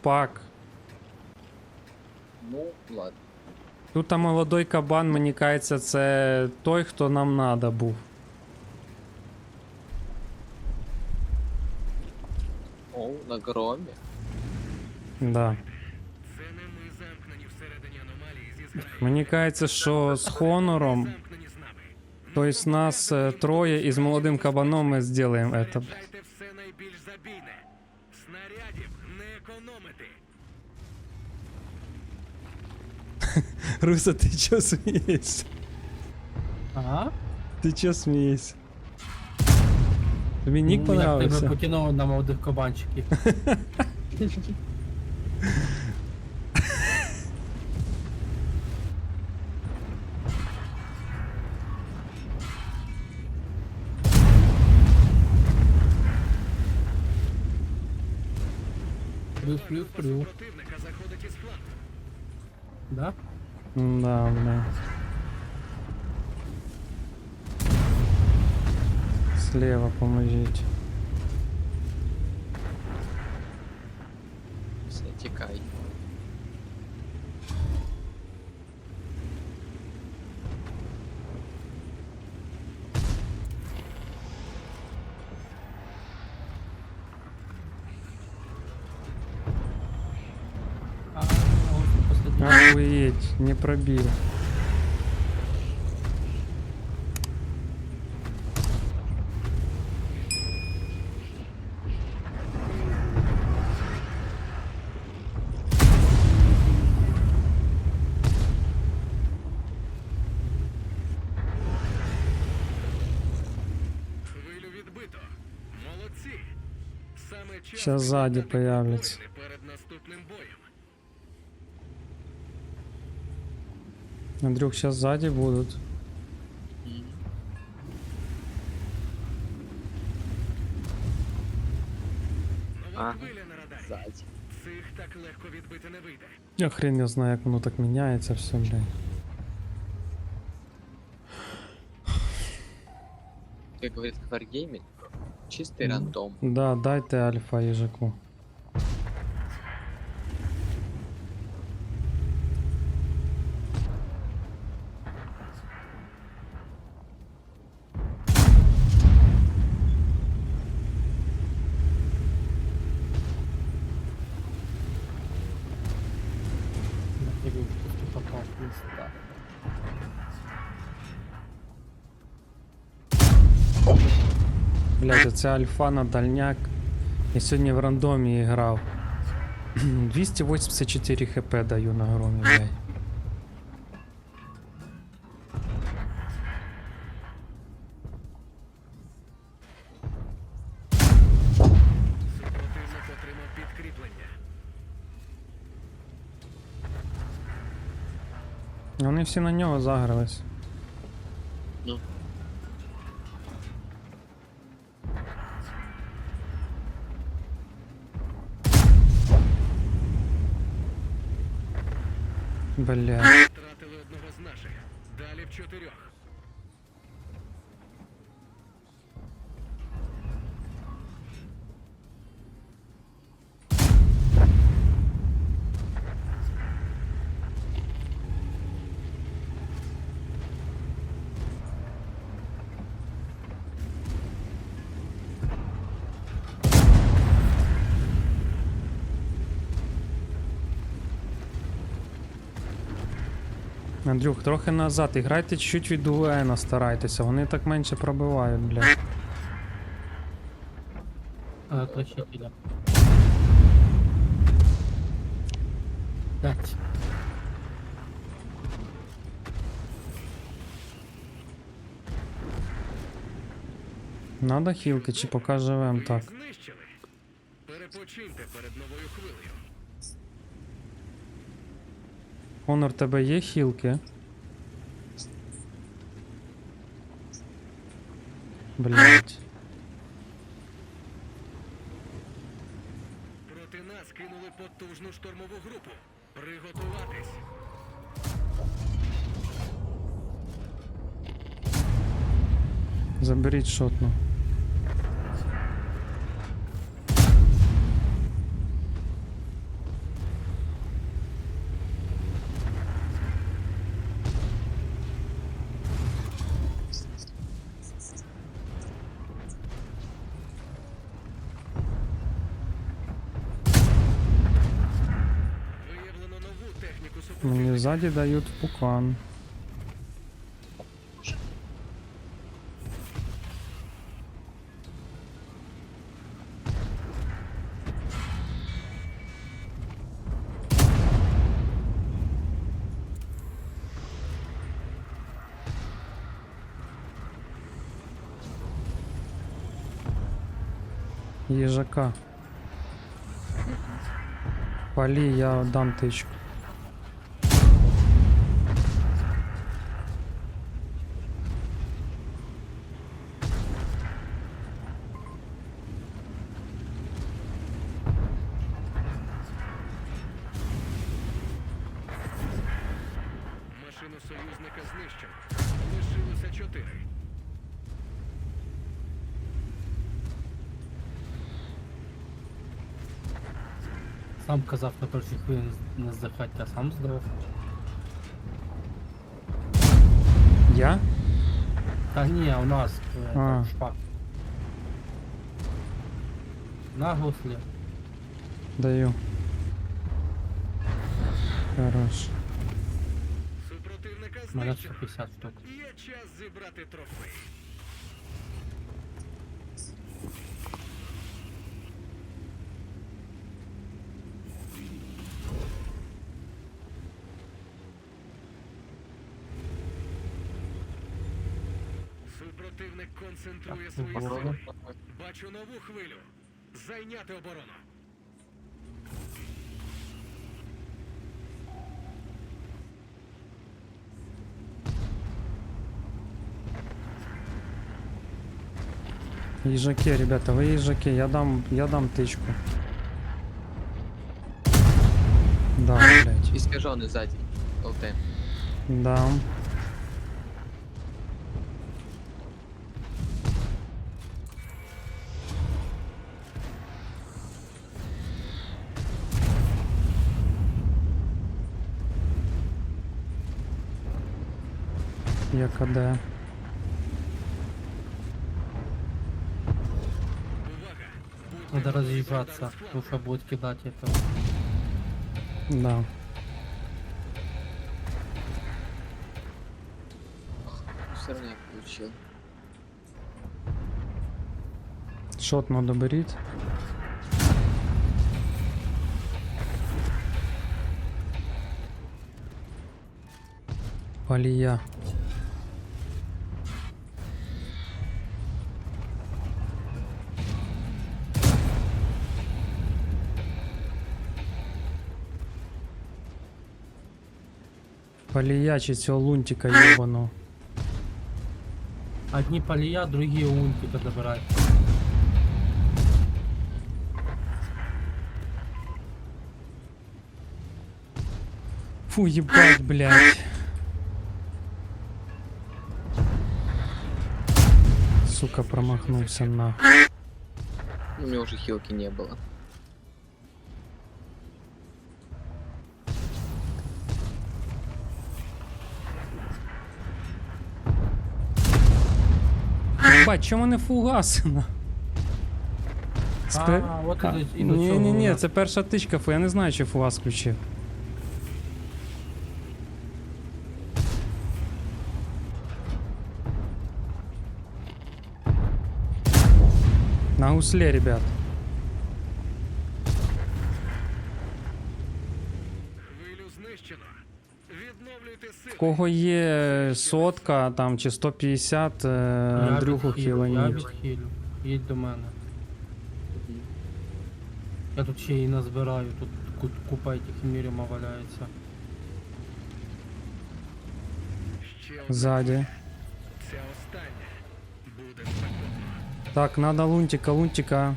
пушпак. Ну, ладно. Тут там молодой кабан, мені кажеться, це той, хто нам надо був. О, на громі. Да. Це не ми замкнені всередині аномалії зі зграєю. Мені кажеться, що з Хонором, Замкнені з нами. тобто нас е, троє і з молодим кабаном ми зробимо це. Заряджайте все найбільш забійне. Економити. Руса, ти чо смієшся? Ага. Ти чо смієшся? Тобі нік Ну, Як тебе покинув на молодих кабанчиків. Заходить із флангу. Да? Да, бля. Слева поможіть. Все, тікай. А, ось Охуеть, не пробил. Хвилю відбито. Молодці. Андрюх, сейчас сзади будут. М. Нова Ага. хвиля на радарі. Ззаді. Цих так легко відбити не вийде. Я хрен я знаю, як воно так міняється все, блядь. Как говорит Wargaming, чистый Мгм. рандом. Да, дайте альфа їжаку. Блядь, оця альфа на дальняк. Я сьогодні в рандомі грав. 284 хп даю на громі, блядь. Вони всі на нього загрались. Ну. Бля. Втратили одного з наших. Далі в чотирьох. Андрюх, трохи назад. І грайте чуть від УН, старайтеся. Вони так менше пробивають, бля. А, точителя. Пять. Надо хілки, чи поки живем так. Перепочиньте перед новою хвилею. Конор, тебе є хілки? Блять. Проти нас кинули потужну штурмову групу. Приготуватись. Заберіть шотну. Мені ззаді дають пукан. Їжака. Палі, я дам тичку. Машину союзника знищено. Лишилося чотири. Сам казав на першій хвилі не здихать, а сам здох. Я? Та ні, у нас е, А. шпак. На гуслі. Даю. Хорош. Мене 150 штук. Є час зібрати трофей. Супротивник концентрує свої сили. Бачу нову хвилю. Зайняти оборону. Їжаки, ребята, ви їжаки, я дам, я дам тичку. Да, блядь. Искаженный сзади. ЛТ. Дам. Я КД. Увага! Будьте Надо готові до разъезжаться, удару з потому флангу. что будет кидать это. Да. Все равно я получил. Шот надо беріть. Палія. Палія чи цього лунтика єбаного. Одни полия, другие унтика добирать. Фу, ебать, блядь. Сука, промахнулся на. У меня уже хилки не было. Ебать, чому не фугасина? Спе... А, от ні, ні, ні, це перша тичка, фу, я не знаю, чи фугас включив. На гусле, ребят. Хвилю знищено. Відновлюйте сили. В кого є сотка там чи 150, е, Я Андрюху Я хіленіть. відхилю. Їдь до мене. Я тут ще і назбираю, тут ку- купа этих міріма валяється. Ззаді. Так, надо лунтика, лунтика.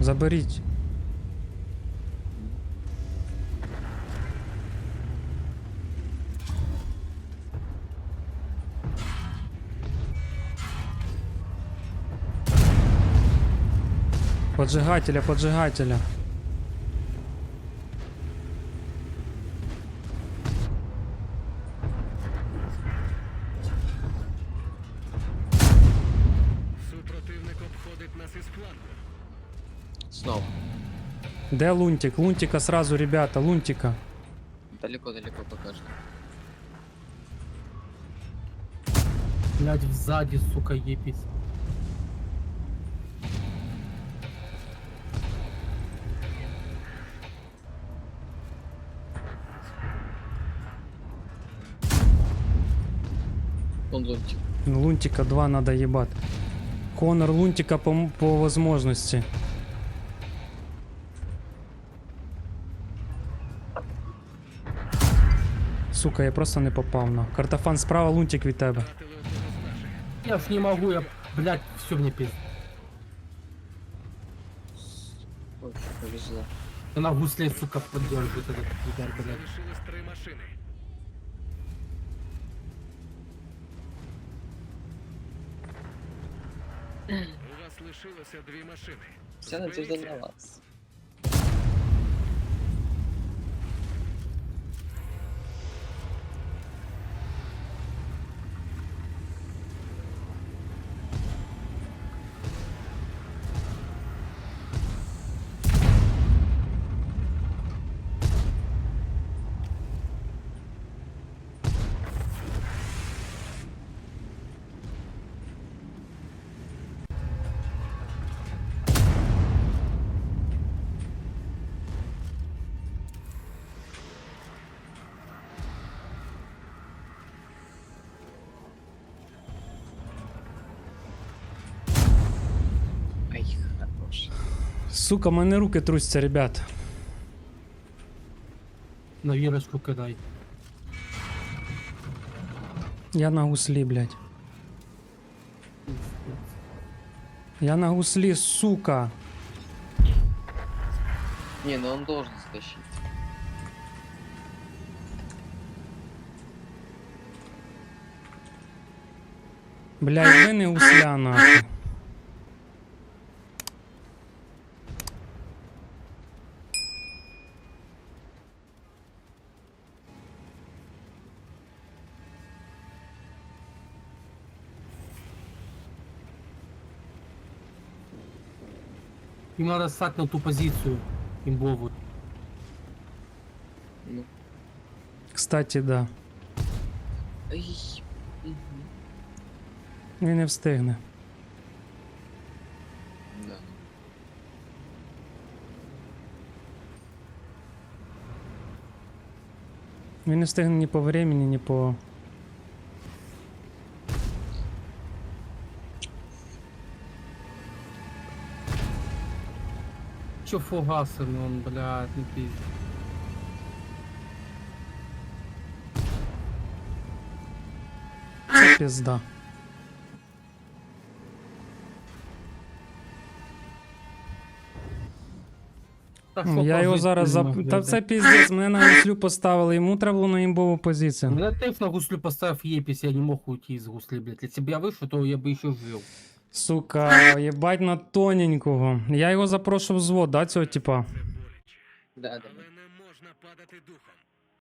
Заберіть. Поджигателя, поджигателя. Супротивник обходить нас із флангу. Снова. Де лунтик? Лунтика сразу, ребята, лунтика. Далеко-далеко покажет. Блядь, сзади, сука, епись. Он лунтик. Лунтика 2 надо ебать. Конор лунтика по, по возможности. Сука, я просто не попав на. Картофан справа, лунтик від тебе. Я ж не могу, я, блядь, все мне пиздец. Ой, повезло. Она гуслей, сука, поддерживает этот удар, блядь. Три. У вас лишилося дві машини. Все надежда Зберіться. на вас. Сука, мене руки трусяться, ребят. На вирочку кидай. Я на гуслі, блядь. Я на гуслі, сука. Не, ну он должен стащить. Блядь, ви не гусля, нахуй. Им надо стать на ту позицию имбовую. Ну. Кстати, да. Ай. Мгм. Він не встигне. Да. Він не встигне ні по времени, ні по. Че фугасами он, блядь, не пиздец. Це пізда. Та що Я його пожить зараз нема, зап... Та блядь. це піздець, мене на гуслю поставили, йому треба було на імбову позицію. Меня тейф на гуслю поставив епись, я не мог уйти из гусли, блядь. Если бы я вышел, то я бы еще жил. Сука, єбать на тоненького. Я його запрошував в звод, да, цього типа. Да, да. Але не можна падати духом.